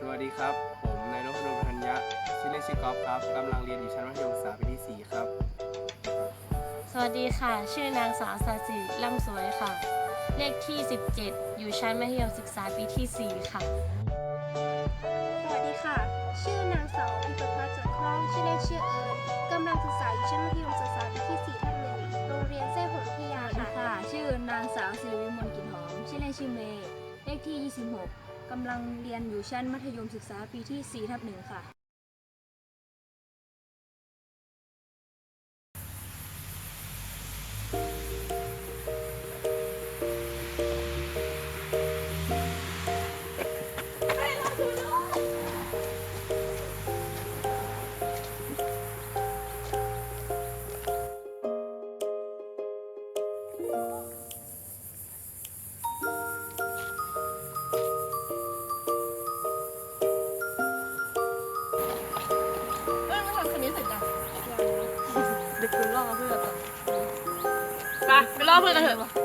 สวัสดีครับ ผมนายนพดลพันยะชื่อเล่นชื่อกอล์ฟครับกำลังเรียนอยู่ชั้นมัธยมศึกษาปีที่ 4 ครับ สวัสดีค่ะ ชื่อนางสาวสาสิล่ำสวยค่ะ เลขที่ 17 อยู่ชั้นมัธยมศึกษาปีที่ 4 ค่ะ สวัสดีค่ะ ชื่อนางสาวพิประภาจันคล่องชื่อเล่นชื่อเอิญกำลังศึกษาอยู่ชั้นมัธยมศึกษาปีที่ 4 ทับหนึ่งโรงเรียนเส้ผลวิทยาสวัสดีค่ะค่ะ ชื่อนางสาวสิริวิมลกลิ่นหอม ชื่อเล่นชื่อเมย์ เลขที่ 26 กำลังเรียนอยู่ชั้นมัธยมศึกษาปีที่4ทับ1ค่ะ ไปไ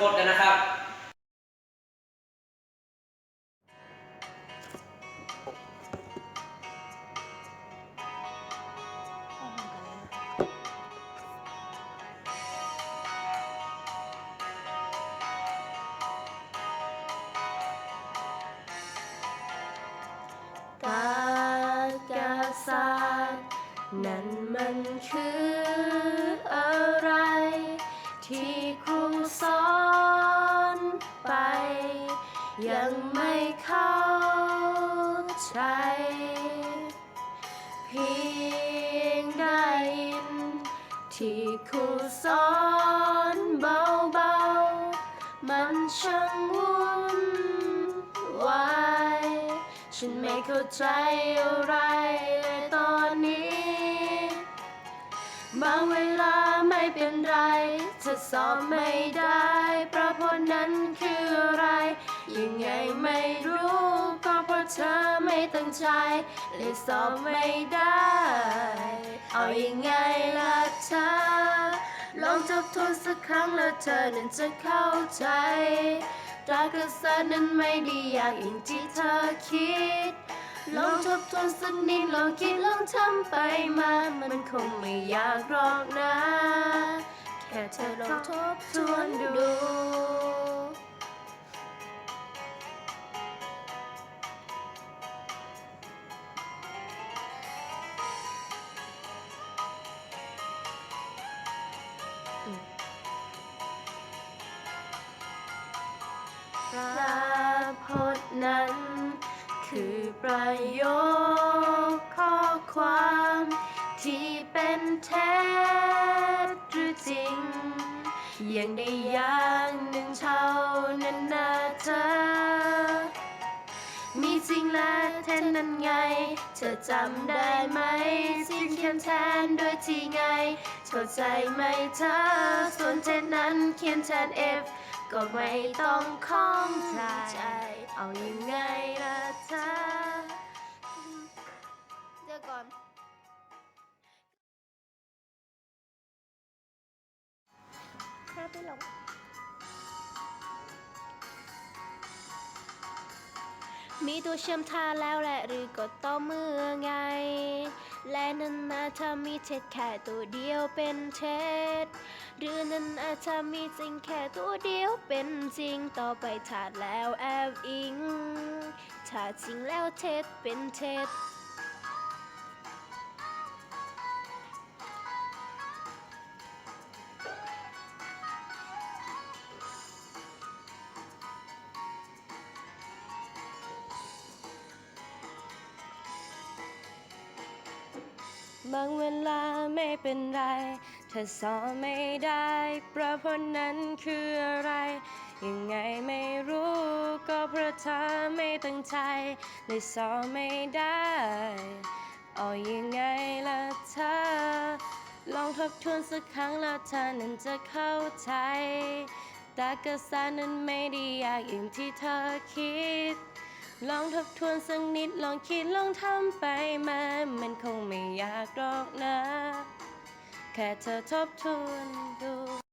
มาเรียนเรื่องพระพจน์กันนะครับกากาศาสตร์นั่น ยังไม่เข้าใจ เพียงได้ยิน ที่ครูสอนเบาๆ มันช่างวุ่นวายฉันไม่เข้าใจอะไรเลยตอนนี้ บางเวลาไม่เป็นไร จะสอบไม่ได้ เพราะผลนั้นคืออะไร ยังไงไม่รู้ก็เพราะเธอไม่ตั้งใจเลยสอบไม่ได้ เอายังไงล่ะเธอลองทบทวนสักครั้งแล้วเธอนั้นจะเข้าใจตรากษานั้นไม่ด้ยากอย่างที่เธอคิด ลองทบทวนสักนิดลองคิดลองทำไปมา มันคงไม่ยากหรอกนะ แค่เธอลองทบทวนดู พระพจน์นั้น คือประโยคข้อความที่เป็นเท็จหรือจริง อย่างใดอย่างหนึ่งเท่านั้นนะเธอ มีจริงและเท็จนั้นไง เธอจำได้ไหมที่เขียนแทนด้วยที่ไง เข้าใจไหมเธอ ส่วนเท็จนั้นเขียนแทน F ก็ไม่ต้องข้องใจ เอายังไงล่ะเธอเดี๋ยวก่อนครับไปลงมีตัวเชื่อมท่าแล้วแหละหรือก็ต่อเมื่อไง และนั่นนะถ้ามีเท็จแค่ตัวเดียวเป็นเท็จ หรือนั้นอาจจะมีจริงแค่ตัวเดียวเป็นจริงต่อไปถาดแล้วแอบอิงถ้าจริงแล้วเท็จเป็นเท็จบางเวลาไม่เป็นไร ถ้าสอนไม่ได้ปราะพนนั้นคืออะไร ยังไงไม่รู้ก็เพราะเธอไม่ตั้งใจเลยสอนไม่ได้เอายังไงล่ะเธอ ลองทบทวนสักครั้งแล้วเธอนั้นจะเข้าใจ แต่กระแสนั้นไม่ได้ยากอย่างที่เธอคิดลองทบทวนสักนิด ลองคิด ลองทำไปมา มันคงไม่ยากหรอกนะ Catatop Tornado.